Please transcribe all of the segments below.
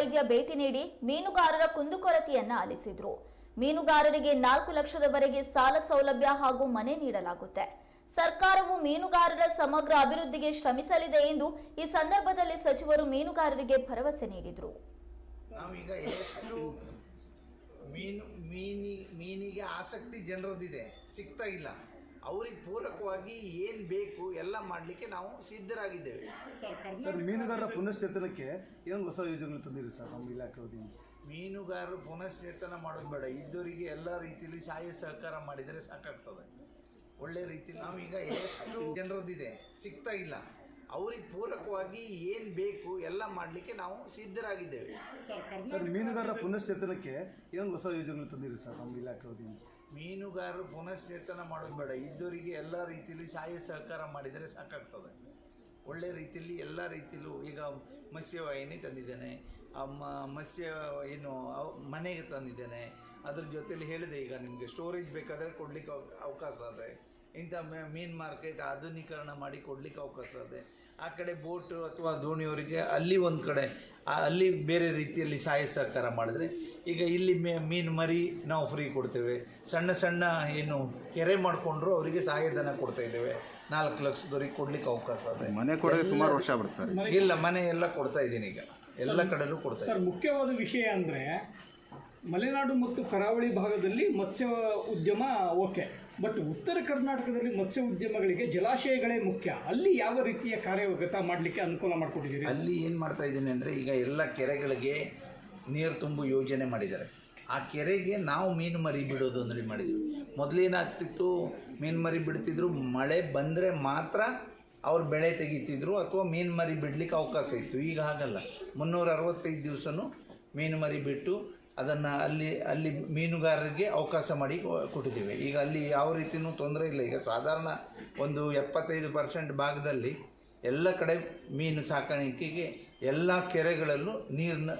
ವೈದ್ಯ ಭೇಟಿ ನೀಡಿ ಮೀನುಗಾರರ ಕುಂದುಕೊರತೆಯನ್ನ ಆಲಿಸಿದ್ರು. ಮೀನುಗಾರರಿಗೆ ನಾಲ್ಕು ಲಕ್ಷದವರೆಗೆ ಸಾಲ ಸೌಲಭ್ಯ ಹಾಗೂ ಮನೆ ನೀಡಲಾಗುತ್ತೆ. ಸರ್ಕಾರವು ಮೀನುಗಾರರ ಸಮಗ್ರ ಅಭಿವೃದ್ಧಿಗೆ ಶ್ರಮಿಸಲಿದೆ ಎಂದು ಈ ಸಂದರ್ಭದಲ್ಲಿ ಸಚಿವರು ಮೀನುಗಾರರಿಗೆ ಭರವಸೆ ನೀಡಿದರು. ಮೀನಿಗೆ ಆಸಕ್ತಿ ಜನರದ್ದಿದೆ ಸಿಗ್ತಾ ಇಲ್ಲ. ಅವ್ರಿಗೆ ಪೂರಕವಾಗಿ ಏನು ಬೇಕು ಎಲ್ಲ ಮಾಡಲಿಕ್ಕೆ ನಾವು ಸಿದ್ಧರಾಗಿದ್ದೇವೆ. ಸರ್ ಮೀನುಗಾರರ ಪುನಶ್ಚೇತನಕ್ಕೆ ಏನು ಹೊಸ ಯೋಜನೆಗಳು ತಂದಿರಿ ಸರ್ ನಮ್ಮ ಇಲಾಖೆ ವತಿಯಿಂದ. ಮೀನುಗಾರರು ಪುನಶ್ಚೇತನ ಮಾಡೋದು ಬೇಡ. ಇದ್ದವರಿಗೆ ಎಲ್ಲ ರೀತಿಯಲ್ಲಿ ಸಹಾಯ ಸಹಕಾರ ಮಾಡಿದರೆ ಸಾಕಾಗ್ತದೆ. ಒಳ್ಳೆ ರೀತಿಯಲ್ಲಿ ನಾವೀಗ ಎಷ್ಟು ಜನರದ್ದಿದೆ ಸಿಗ್ತಾ ಇಲ್ಲ. ಅವ್ರಿಗೆ ಪೂರಕವಾಗಿ ಏನು ಬೇಕು ಎಲ್ಲ ಮಾಡಲಿಕ್ಕೆ ನಾವು ಸಿದ್ಧರಾಗಿದ್ದೇವೆ. ಸರ್ ಮೀನುಗಾರರ ಪುನಶ್ಚೇತನಕ್ಕೆ ಏನು ಹೊಸ ಯೋಜನೆಗಳು ತಂದಿರಿ ಸರ್ ನಮ್ಮ ಇಲಾಖೆ ವತಿಯಿಂದ. ಮೀನುಗಾರರು ಪುನಶ್ಚೇತನ ಮಾಡೋದು ಬೇಡ. ಇದ್ದವರಿಗೆ ಎಲ್ಲ ರೀತಿಯಲ್ಲಿ ಸಹಾಯ ಸಹಕಾರ ಮಾಡಿದರೆ ಸಾಕಾಗ್ತದೆ. ಒಳ್ಳೆ ರೀತಿಯಲ್ಲಿ ಎಲ್ಲ ರೀತಿಯಲ್ಲೂ ಈಗ ಮತ್ಸ್ಯವಾಹಿನಿ ತಂದಿದ್ದೇನೆ. ಮತ್ಸ್ಯ, ಏನು ಮನೆಗೆ ತಂದಿದ್ದೇನೆ. ಅದ್ರ ಜೊತೆಯಲ್ಲಿ ಹೇಳಿದೆ, ಈಗ ನಿಮಗೆ ಸ್ಟೋರೇಜ್ ಬೇಕಾದರೆ ಕೊಡಲಿಕ್ಕೆ ಅವಕಾಶ ಇದೆ ಇಂಥ ಮೀನು ಮಾರ್ಕೆಟ್ ಆಧುನೀಕರಣ ಮಾಡಿ ಕೊಡಲಿಕ್ಕೆ ಅವಕಾಶ ಇದೆ. ಆ ಕಡೆ ಬೋಟು ಅಥವಾ ದೋಣಿಯವರಿಗೆ ಅಲ್ಲಿ ಒಂದು ಕಡೆ ಆ- ಅಲ್ಲಿ ಬೇರೆ ರೀತಿಯಲ್ಲಿ ಸಹಾಯ ಸಹಕಾರ ಮಾಡಿದ್ರೆ ಈಗ ಇಲ್ಲಿ ಮೀನ್ ಮೀನು ಮರಿ ನಾವು ಫ್ರೀ ಕೊಡ್ತೇವೆ. ಸಣ್ಣ ಸಣ್ಣ ಏನು ಕೆರೆ ಮಾಡಿಕೊಂಡ್ರು ಅವರಿಗೆ ಸಹಾಯಧನ ಕೊಡ್ತಾ ಇದ್ದೇವೆ. ನಾಲ್ಕು ಲಕ್ಷದವರಿಗೆ ಕೊಡ್ಲಿಕ್ಕೆ ಅವಕಾಶ ಇದೆ. ಮನೆ ಕೊಡೋದು ಸುಮಾರು ವರ್ಷ ಸರ್. ಇಲ್ಲ ಮನೆ ಎಲ್ಲ ಕೊಡ್ತಾ ಇದ್ದೀನಿ ಈಗ. ಎಲ್ಲ ಕಡೆನೂ ಕೊಡ್ತಾ ಸರ್ ಮುಖ್ಯವಾದ ವಿಷಯ ಅಂದರೆ ಮಲೆನಾಡು ಮತ್ತು ಕರಾವಳಿ ಭಾಗದಲ್ಲಿ ಮತ್ಸ್ಯ ಉದ್ಯಮ ಓಕೆ. ಬಟ್ ಉತ್ತರ ಕರ್ನಾಟಕದಲ್ಲಿ ಮತ್ಸ್ಯ ಉದ್ಯಮಗಳಿಗೆ ಜಲಾಶಯಗಳೇ ಮುಖ್ಯ. ಅಲ್ಲಿ ಯಾವ ರೀತಿಯ ಕಾರ್ಯಗತ ಮಾಡಲಿಕ್ಕೆ ಅನುಕೂಲ ಮಾಡಿಕೊಟ್ಟಿದ್ದೀರಿ? ಅಲ್ಲಿ ಏನು ಮಾಡ್ತಾ ಇದ್ದೀನಿ ಅಂದರೆ ಈಗ ಎಲ್ಲ ಕೆರೆಗಳಿಗೆ ನೀರು ತುಂಬು ಯೋಜನೆ ಮಾಡಿದ್ದಾರೆ. ಆ ಕೆರೆಗೆ ನಾವು ಮೀನು ಮರಿ ಬಿಡೋದು ಅಂದರೆ ಮಾಡಿದ್ದೀವಿ. ಮೊದಲೇನಾಗ್ತಿತ್ತು ಮೀನು ಮರಿ ಬಿಡ್ತಿದ್ರು, ಮಳೆ ಬಂದರೆ ಮಾತ್ರ ಅವ್ರು ಬೆಳೆ ತೆಗಿತಿದ್ರು ಅಥವಾ ಮೀನು ಮರಿ ಬಿಡಲಿಕ್ಕೆ ಅವಕಾಶ ಇತ್ತು. ಈಗ ಹಾಗಲ್ಲ. ಮುನ್ನೂರ ಅರವತ್ತೈದು ದಿವಸನೂ ಮೀನು ಮರಿ ಬಿಟ್ಟು ಅದನ್ನು ಅಲ್ಲಿ ಅಲ್ಲಿ ಮೀನುಗಾರರಿಗೆ ಅವಕಾಶ ಮಾಡಿ ಕೊಟ್ಟಿದ್ದೇವೆ. ಈಗ ಅಲ್ಲಿ ಯಾವ ರೀತಿಯೂ ತೊಂದರೆ ಇಲ್ಲ. ಈಗ ಸಾಧಾರಣ ಒಂದು ಎಪ್ಪತ್ತೈದು ಪರ್ಸೆಂಟ್ ಭಾಗದಲ್ಲಿ ಎಲ್ಲ ಕಡೆ ಮೀನು ಸಾಕಾಣಿಕೆಗೆ ಎಲ್ಲ ಕೆರೆಗಳಲ್ಲೂ ನೀರಿನ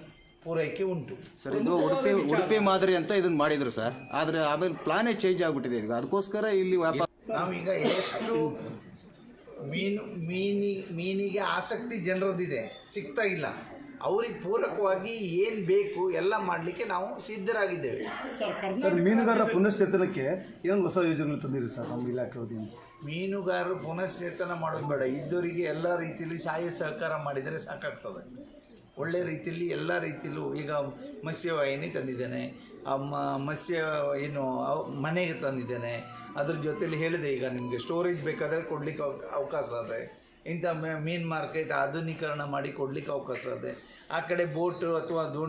ಪೂರೈಕೆ ಉಂಟು. ಸರ್ ಇದು ಉಡುಪಿ ಉಡುಪಿ ಮಾದರಿ ಅಂತ ಇದನ್ನ ಮಾಡಿದ್ರು ಸರ್. ಆದರೆ ಆಮೇಲೆ ಪ್ಲಾನೇ ಚೇಂಜ್ ಆಗಿಬಿಟ್ಟಿದೆ ಈಗ. ಅದಕ್ಕೋಸ್ಕರ ಇಲ್ಲಿ ವ್ಯಾಪಾರ ನಾವೀಗ ಎಷ್ಟು ಮೀನು ಮೀನಿ ಮೀನಿಗೆ ಆಸಕ್ತಿ ಜನರದ್ದಿದೆ ಸಿಗ್ತಾ ಇಲ್ಲ. ಅವ್ರಿಗೆ ಪೂರಕವಾಗಿ ಏನು ಬೇಕು ಎಲ್ಲ ಮಾಡಲಿಕ್ಕೆ ನಾವು ಸಿದ್ಧರಾಗಿದ್ದೇವೆ. ಸರ್ ಮೀನುಗಾರರ ಪುನಶ್ಚೇತನಕ್ಕೆ ಏನೊಂದು ಹೊಸ ಯೋಜನೆ ತಂದಿರಿ ಸರ್ ನಮ್ಮ ಇಲಾಖೆ ವತಿಯಿಂದ? ಮೀನುಗಾರರು ಪುನಶ್ಚೇತನ ಮಾಡೋದು ಬೇಡ. ಇದ್ದವರಿಗೆ ಎಲ್ಲ ರೀತಿಯಲ್ಲಿ ಸಹಾಯ ಸಹಕಾರ ಮಾಡಿದರೆ ಸಾಕಾಗ್ತದೆ. ಒಳ್ಳೆ ರೀತಿಯಲ್ಲಿ ಎಲ್ಲ ರೀತಿಯಲ್ಲೂ ಈಗ ಮತ್ಸ್ಯವಾಹಿನಿ ತಂದಿದ್ದೇನೆ. ಮತ್ಸ್ಯ ಏನು ಅವ್- ಮನೆಗೆ ತಂದಿದ್ದೇನೆ. ಅದ್ರ ಜೊತೆಯಲ್ಲಿ ಹೇಳಿದೆ ಈಗ ನಿಮಗೆ ಸ್ಟೋರೇಜ್ ಬೇಕಾದರೆ ಕೊಡಲಿಕ್ಕೆ ಅವಕಾಶ ಇದೆ. ಇಂಥ ಮೀನು ಮಾರ್ಕೆಟ್ ಆಧುನೀಕರಣ ಮಾಡಿ ಕೊಡಲಿಕ್ಕೆ ಅವಕಾಶ ಇದೆ. ಆ ಕಡೆ ಬೋಟು ಅಥವಾ ದೋಣಿ